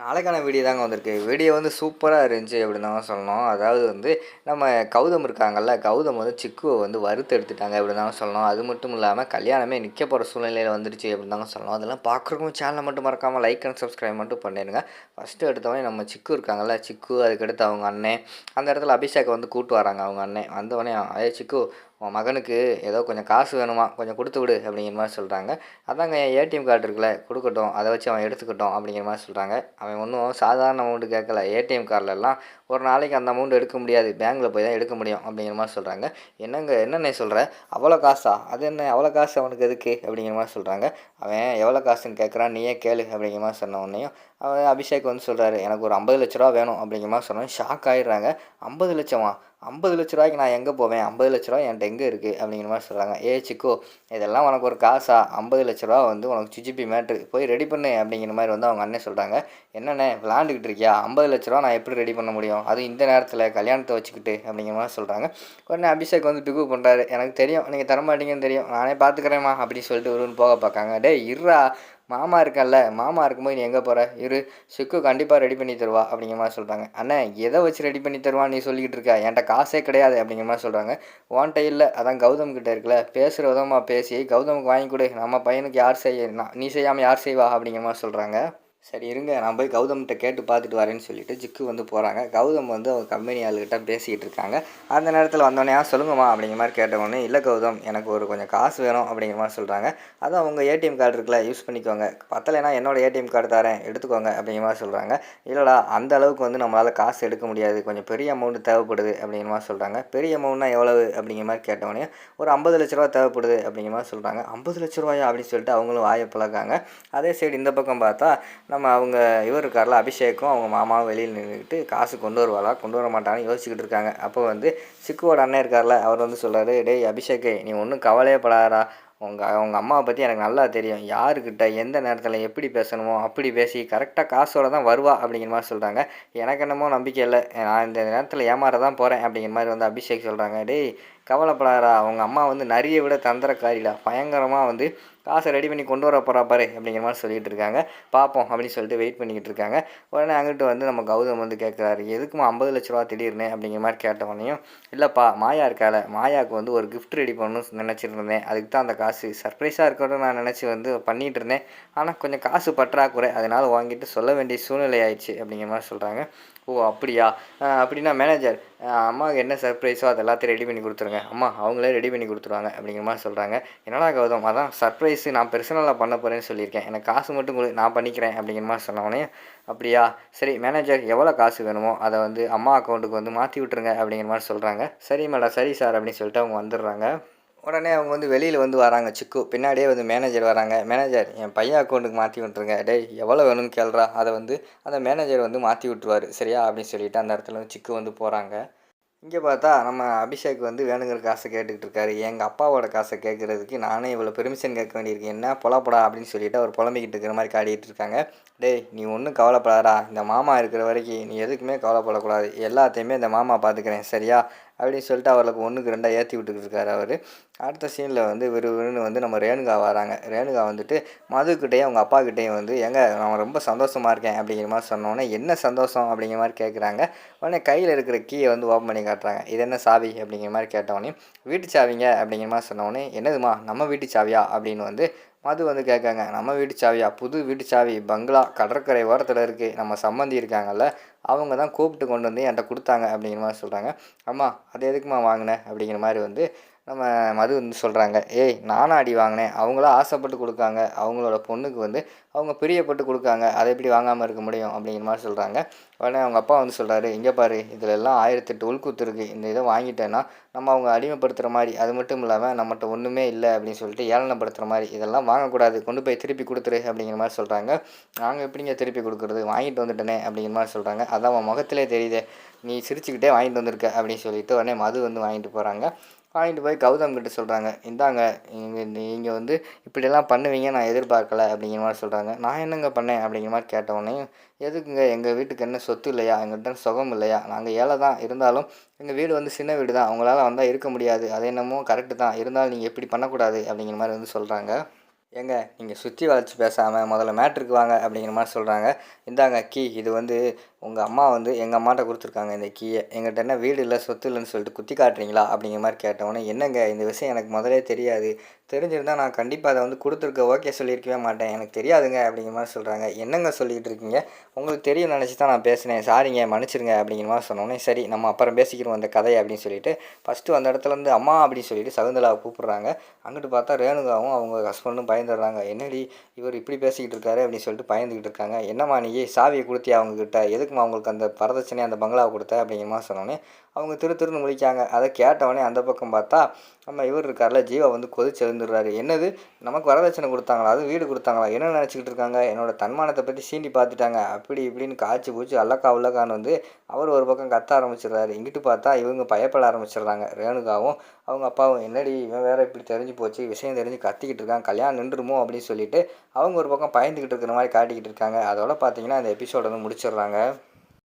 நாளைக்கான வீடியோ தாங்க வந்திருக்கு. வீடியோ வந்து சூப்பராக இருந்துச்சு அப்படின்னு தான் சொல்லணும். அதாவது வந்து நம்ம கௌதம் இருக்காங்கல்ல கௌதம் வந்து சிக்குவை வந்து வறுத்து எடுத்துட்டாங்க அப்படின்னு தான் சொல்லணும். அது மட்டும் இல்லாமல் கல்யாணமே நிற்க போகிற சூழ்நிலையில் வந்துடுச்சு அப்படின்னு தாங்க சொல்லணும். அதெல்லாம் பார்க்குறக்கும் சேனலை மட்டும் மறக்காமல் லைக் அண்ட் சப்ஸ்கிரைப் மட்டும் பண்ணிடுங்க. ஃபஸ்ட்டு எடுத்தவொடனே நம்ம சிக்கு இருக்காங்கல்ல சிக்கு அதுக்கடுத்து அவங்க அண்ணன் அந்த இடத்துல அபிஷேக் வந்து கூட்டு வராங்க அவங்க அண்ணன் வந்தவொடனே ஏ சிக்கு உன் மகனுக்கு ஏதோ கொஞ்சம் காசு வேணுமா கொஞ்சம் கொடுத்து விடு அப்படிங்கிற மாதிரி சொல்கிறாங்க அதாங்க என் ஏடிஎம் கார்டு இருக்குல்ல கொடுக்கட்டும் அதை வச்சு அவன் எடுத்துக்கட்டும் அப்படிங்கிற மாதிரி சொல்கிறாங்க அவன் ஒன்றும் சாதாரண அமௌண்ட்டு கேட்கல. ஏடிஎம் கார்டிலலாம் ஒரு நாளைக்கு அந்த அமௌண்ட் எடுக்க முடியாது. பேங்க்கில் போய் தான் எடுக்க முடியும் அப்படிங்கிற மாதிரி சொல்கிறாங்க என்னங்க என்னென்ன சொல்கிற அவ்வளோ காசா? அது என்ன? அவ்வளோ காசு அவனுக்கு எதுக்கு? அப்படிங்கிற மாதிரி சொல்கிறாங்க அவன் எவ்வளோ காசுன்னு கேட்குறான் நீயே கேளு அப்படிங்கிற மாதிரி சொன்ன உடனேயும் அவன் அபிஷேக் வந்து சொல்கிறாரு எனக்கு ஒரு ஐம்பது லட்ச ரூபா வேணும் அப்படிங்கிற மாதிரி சொன்னோம். ஷாக் ஆகிடுறாங்க ஐம்பது லட்சமா? ஐம்பது லட்ச ரூபாய்க்கு நான் எங்கே போவேன்? ஐம்பது லட்ச ரூபா என்கிட்ட எங்கே இருக்குது அப்படிங்கிற மாதிரி சொல்கிறாங்க ஏ சிக்கோ இதெல்லாம் உனக்கு ஒரு காசா? ஐம்பது லட்ச ரூபா வந்து உனக்கு சுஜிபி மேட்ரு போய் ரெடி பண்ணு அப்படிங்கிற மாதிரி வந்து அவங்க அண்ணன் சொல்கிறாங்க என்னண்ணே விளாண்டுக்கிட்டு இருக்கியா? ஐம்பது லட்ச ரூபா நான் எப்படி ரெடி பண்ண முடியும்? அதுவும் இந்த நேரத்தில் கல்யாணத்தை வச்சுக்கிட்டு அப்படிங்கிற மாதிரி சொல்கிறாங்க உடனே அபிஷேக் வந்து பிகு பண்ணுறாரு எனக்கு தெரியும். நீங்கள் தரமாட்டீங்கன்னு தெரியும். நானே பார்த்துக்கிறேம்மா அப்படின்னு சொல்லிட்டு ஒருவன் போக பார்க்காங்க. டே இருறா மாமா இருக்கல்ல மாமா இருக்கும்போது நீ எங்கே போகிற இரு சிக்கு கண்டிப்பாக ரெடி பண்ணி தருவா அப்படிங்கிற மாதிரி சொல்கிறாங்க அண்ணே எதை வச்சு ரெடி பண்ணி தருவான்னு நீ சொல்லிக்கிட்டு இருக்க? என்கிட்ட காசே கிடையாது அப்படிங்கிற மாதிரி சொல்கிறாங்க உன்கிட்ட இல்லை அதான் கௌதம் கிட்ட இருக்குல்ல பேசுகிற விதமாக பேசி கௌதமுக்கு வாங்கி கொடு. நம்ம பையனுக்கு யார் செய்ய நான் நீ செய்யாமல் யார் செய்வா அப்படிங்கிற மாதிரி சொல்கிறாங்க சரி இருங்க. நான் போய் கௌதம்கிட்ட கேட்டு பார்த்துட்டு வரேன்னு சொல்லிட்டு ஜிக்கு வந்து போகிறாங்க கௌதம் வந்து அவங்க கம்பெனி ஆளுகிட்ட பேசிக்கிட்டு இருக்காங்க. அந்த நேரத்தில் வந்தோடனே சொல்லுங்கம்மா அப்படிங்கிற மாதிரி கேட்டவொடனே இல்லை கௌதம் எனக்கு ஒரு கொஞ்சம் காசு வேணும் அப்படிங்கிற மாதிரி சொல்கிறாங்க அதுவும் அவங்க ஏடிஎம் கார்டு இருக்குல்ல யூஸ் பண்ணிக்கோங்க. பத்தலைன்னா என்னோட ஏடிஎம் கார்டு தரேன் எடுத்துக்கோங்க அப்படிங்கிற மாதிரி சொல்கிறாங்க இல்லைடா அந்த அளவுக்கு வந்து நம்மளால் காசு எடுக்க முடியாது. கொஞ்சம் பெரிய அமௌண்ட் தேவைப்படுது அப்படிங்கிற மாதிரி சொல்கிறாங்க பெரிய அமௌண்ட்னா எவ்வளவு? அப்படிங்கிற மாதிரி கேட்டவொடனே ஒரு ஐம்பது லட்ச ரூபா தேவைப்படுது அப்படிங்கிற மாதிரி சொல்கிறாங்க ஐம்பது லட்ச ரூபாயா? அப்படின்னு சொல்லிட்டு அவங்களும் வாயை பழக்காங்க அதே சைடு இந்த பக்கம் பார்த்தா நம்ம அவங்க இவர் இருக்கார்ல அபிஷேக்கும் அவங்க மாமாவும் வெளியில் நின்றுக்கிட்டு காசு கொண்டு வருவாளா? கொண்டு வர மாட்டான்னு யோசிச்சுக்கிட்டு இருக்காங்க. அப்போ வந்து சிக்குவோட அண்ணன் இருக்கார்ல அவர் வந்து சொல்கிறாரு டேய் அபிஷேக்கே நீ ஒன்றும் கவலையே படாதா உங்கள் உங்கள் அம்மாவை பற்றி எனக்கு நல்லா தெரியும். யாருக்கிட்ட எந்த நேரத்தில் எப்படி பேசணுமோ அப்படி பேசி கரெக்டாக காசோட தான் வருவா அப்படிங்கிற மாதிரி சொல்கிறாங்க எனக்கு என்னமோ நம்பிக்கை இல்லை. நான் இந்த நேரத்தில் ஏமாற தான் போகிறேன் அப்படிங்கிற மாதிரி வந்து அபிஷேக் சொல்கிறாங்க டேய் கவலைப்படாதா அவங்க அம்மா வந்து நிறைய விட தந்திரக்காரிடா. பயங்கரமாக வந்து காசை ரெடி பண்ணி கொண்டு வர போகிறா பாரு அப்படிங்கிற மாதிரி சொல்லிகிட்டு இருக்காங்க. பார்ப்போம் அப்படின்னு சொல்லிட்டு வெயிட் பண்ணிக்கிட்டு இருக்காங்க. உடனே அங்கிட்டு வந்து நம்ம கௌதம் வந்து கேட்குறாரு எதுக்குமா ஐம்பது லட்ச ரூபா திடீர்னு? அப்படிங்கிற மாதிரி கேட்டவனையும் இல்லைப்பா மாயா இருக்கால மாயாவுக்கு வந்து ஒரு கிஃப்ட் ரெடி பண்ணணும்னு நினச்சிட்டு இருந்தேன் அதுக்கு தான் அந்த காசு. சர்ப்ரைஸாக இருக்கணும்னு நான் நினச்சி வந்து பண்ணிகிட்டு இருந்தேன். ஆனால் கொஞ்சம் காசு பற்றாக்குறை. அதனால் வாங்கிட்டு சொல்ல வேண்டிய சூழ்நிலை ஆயிடுச்சு. அப்படிங்கிற மாதிரி சொல்கிறாங்க ஓ அப்படியா? அப்படின்னா மேனேஜர் அம்மாவுக்கு என்ன சர்ப்ரைஸோ அது எல்லாத்தையும் ரெடி பண்ணி கொடுத்துருங்க. அம்மா அவங்களே ரெடி பண்ணி கொடுத்துருவாங்க அப்படிங்கிற மாதிரி சொல்கிறாங்க என்னடா கௌதம் அதான் சர்ப்ரைஸு நான் பெர்சனலாக பண்ண போகிறேன்னு சொல்லியிருக்கேன். எனக்கு காசு மட்டும் கொடு நான் பண்ணிக்கிறேன் அப்படிங்கிற மாதிரி சொன்னவொடனே அப்படியா? சரி மேனேஜர் எவ்வளோ காசு வேணுமோ அதை வந்து அம்மா அக்கௌண்ட்டுக்கு வந்து மாற்றி விட்ருங்க அப்படிங்கிற மாதிரி சொல்கிறாங்க சரி மேடம் சரி சார் அப்படின்னு சொல்லிட்டு அவங்க வந்துடுறாங்க. உடனே அவங்க வந்து வெளியில் வந்து வராங்க. சிக்கு பின்னாடியே வந்து மேனேஜர் வராங்க. மேனேஜர் என் பையன் அக்கௌண்ட்டுக்கு மாற்றி விட்ருங்க டேய் எவ்வளோ வேணும்னு கேள்றா அதை வந்து அந்த மேனேஜர் வந்து மாற்றி விட்டுருவார். சரியா? அப்படின்னு சொல்லிட்டு அந்த இடத்துல வந்து சிக்கு வந்து போகிறாங்க இங்கே பார்த்தா நம்ம அபிஷேக் வந்து வேணுங்கிற காசை கேட்டுக்கிட்டு இருக்காரு. எங்கள் அப்பாவோட காசை கேட்குறதுக்கு நானே இவ்வளோ பெர்மிஷன் கேட்க வேண்டியிருக்கேன் என்ன பொலப்படா அப்படின்னு சொல்லிட்டு அவர் புலம்பிக்கிட்டு இருக்கிற மாதிரி காடிட்டு இருக்காங்க. டேய் நீ ஒன்றும் கவலைப்படாதா இந்த மாமா இருக்கிற வரைக்கும் நீ எதுக்குமே கவலைப்படக்கூடாது. எல்லாத்தையுமே இந்த மாமா பார்த்துக்கிறேன் சரியா? அப்படின்னு சொல்லிட்டு அவர்களுக்கு ஒன்றுக்கு ரெண்டாக ஏற்றி விட்டுக்கிட்டு இருக்காரு அவர். அடுத்த சீனில் வந்து விறுவிறுன்னு வந்து நம்ம ரேணுகா வராங்க. ரேணுகா வந்துட்டு மதுக்கிட்டேயும் அவங்க அப்பாக்கிட்டேயும் வந்து எங்க நான் ரொம்ப சந்தோஷமாக இருக்கேன் அப்படிங்கிற மாதிரி சொன்னோன்னே என்ன சந்தோஷம்? அப்படிங்கிற மாதிரி கேட்குறாங்க உடனே கையில் இருக்கிற கீயை வந்து ஓப்பன் பண்ணி காட்டுறாங்க. இது என்ன சாவி? அப்படிங்கிற மாதிரி கேட்டவொடனே வீட்டு சாவிங்க அப்படிங்கிற மாதிரி சொன்னோடனே என்னதுமா? நம்ம வீட்டு சாவியா? அப்படின்னு வந்து மது வந்து கேட்காங்க. நம்ம வீட்டு சாவியா? புது வீட்டு சாவி பங்களா கடற்கரை ஓரத்தில் இருக்குது நம்ம சம்மந்தி இருக்காங்கல்ல அவங்க தான் கூப்பிட்டு கொண்டு வந்து என்கிட்ட கொடுத்தாங்க அப்படிங்கிற மாதிரி சொல்கிறாங்க அம்மா அது எதுக்குமா வாங்கினேன் அப்படிங்கிற மாதிரி வந்து நம்ம மது வந்து சொல்கிறாங்க ஏய் நானும் அடி வாங்கினேன். அவங்களும் ஆசைப்பட்டு கொடுக்காங்க. அவங்களோட பொண்ணுக்கு வந்து அவங்க பிரியப்பட்டு கொடுக்காங்க. அதை எப்படி வாங்காமல் இருக்க முடியும்? அப்படிங்கிற மாதிரி சொல்கிறாங்க உடனே அவங்க அப்பா வந்து சொல்கிறாரு இங்கே பாரு இதில் எல்லாம் ஆயிரத்தெட்டு உள்கூத்து இருக்குது இந்த இதை வாங்கிட்டேன்னா நம்ம அவங்க அடிமைப்படுத்துகிற மாதிரி அது மட்டும் இல்லாமல் நம்மகிட்ட ஒன்றுமே இல்லை அப்படின்னு சொல்லிட்டு ஏளனப்படுத்துகிற மாதிரி இதெல்லாம் வாங்கக்கூடாது. கொண்டு போய் திருப்பி கொடுத்துரு அப்படிங்கிற மாதிரி சொல்கிறாங்க நாங்கள் எப்படிங்க திருப்பி கொடுக்குறது? வாங்கிட்டு வந்துட்டேனே அப்படிங்கிற மாதிரி சொல்கிறாங்க அதான் அவன் முகத்திலே தெரியுதே நீ சிரிச்சுக்கிட்டே வாங்கிட்டு வந்திருக்க அப்படின்னு சொல்லிட்டு உடனே மது வந்து வாங்கிட்டு போகிறாங்க வாங்கிட்டு போய் கௌதம் கிட்ட சொல்கிறாங்க இந்தாங்க நீங்கள் நீங்கள் வந்து இப்படியெல்லாம் பண்ணுவீங்க நான் எதிர்பார்க்கல அப்படிங்கிற மாதிரி சொல்கிறாங்க நான் என்னங்க பண்ணேன் அப்படிங்கிற மாதிரி கேட்டவுடனே எதுக்குங்க எங்கள் வீட்டுக்கு என்ன சொத்து இல்லையா? எங்கள்கிட்ட சுகம் இல்லையா? நாங்கள் ஏழை தான் இருந்தாலும் எங்கள் வீடு வந்து சின்ன வீடு தான் அவங்களால வந்தால் இருக்க முடியாது. அது என்னமோ கரெக்டு தான். இருந்தாலும் நீங்கள் இப்படி பண்ணக்கூடாது அப்படிங்கிற மாதிரி வந்து சொல்கிறாங்க ஏங்க நீங்கள் சுற்றி வளைச்சி பேசாமல் முதல்ல மேட்ருக்கு வாங்க அப்படிங்கிற மாதிரி சொல்கிறாங்க இந்தாங்க கீ இது வந்து உங்கள் அம்மா வந்து எங்கள் அம்மாட்ட கொடுத்துருக்காங்க இந்த கீயை. எங்கிட்ட என்ன வீடு இல்லை சொத்து இல்லைன்னு சொல்லிட்டு குத்தி காட்டுறீங்களா? அப்படிங்கிற மாதிரி கேட்டவொடனே என்னங்க இந்த விஷயம் எனக்கு முதலே தெரியாது. தெரிஞ்சிருந்தால் நான் கண்டிப்பாக அதை வந்து கொடுத்துருக்க ஓகே சொல்லியிருக்கவே மாட்டேன். எனக்கு தெரியாதுங்க அப்படிங்கிற மாதிரி சொல்கிறாங்க என்னங்க சொல்லிக்கிட்டு இருக்கீங்க? உங்களுக்கு தெரியும் நினச்சி தான் நான் பேசினேன். சாரிங்க மன்னிச்சிருங்க அப்படிங்கிற மாதிரி சொன்னோன்னே சரி நம்ம அப்புறம் பேசிக்கிறோம் அந்த கதையை அப்படின்னு சொல்லிட்டு ஃபஸ்ட்டு அந்த இடத்துல இருந்து அம்மா அப்படின்னு சொல்லிட்டு சகுந்தலாவை கூப்பிட்றாங்க. அங்கிட்டு பார்த்தா ரேணுகாவும் அவங்க ஹஸ்பண்டும் பயந்துடுறாங்க. என்னடி இவர் இப்படி பேசிக்கிட்டு இருக்காரு அப்படின்னு சொல்லிட்டு பயந்துக்கிட்டு இருக்காங்க. என்னம்மா நீ சாவியை கொடுத்தி அவங்கக்கிட்ட எது எதுக்குமா அவங்களுக்கு அந்த வரதட்சணை அந்த பங்களாவை கொடுத்த அப்படிங்கிற மாதிரி சொன்னோன்னே அவங்க திரு திருன்னு முழிக்காங்க அதை கேட்டவொடனே அந்த பக்கம் பார்த்தா நம்ம இவர் இருக்கார்ல ஜீவா வந்து கொதிச்சு எழுந்துடுறாரு என்னது? நமக்கு வரதட்சணை கொடுத்தாங்களா? அது வீடு கொடுத்தாங்களா? என்ன நினச்சிக்கிட்டு இருக்காங்க? என்னோட தன்மானத்தை பற்றி சீண்டி பார்த்துட்டாங்க. அப்படி இப்படின்னு காய்ச்சி பூச்சி அல்லக்கா உள்ளக்கான்னு வந்து அவர் ஒரு பக்கம் கத்த ஆரம்பிச்சிடுறாரு. இங்கிட்டு பார்த்தா இவங்க பயப்பட ஆரம்பிச்சிடுறாங்க. ரேணுகாவும் அவங்க அப்பாவும் என்னடி இவன் வேற இப்படி தெரிஞ்சு போச்சு விஷயம் தெரிஞ்சு கத்திக்கிட்டு இருக்கான் கல்யாணம் நின்றுமோ அப்படின்னு சொல்லிட்டு அவங்க ஒரு பக்கம் பயந்துக்கிட்டு இருக்கிற மாதிரி காட்டிக்கிட்டு இருக்காங்க. அதோட பார்த்தீங்கன்னா அந்த எபிசோட வந்து முடிச்சிடுறாங்க.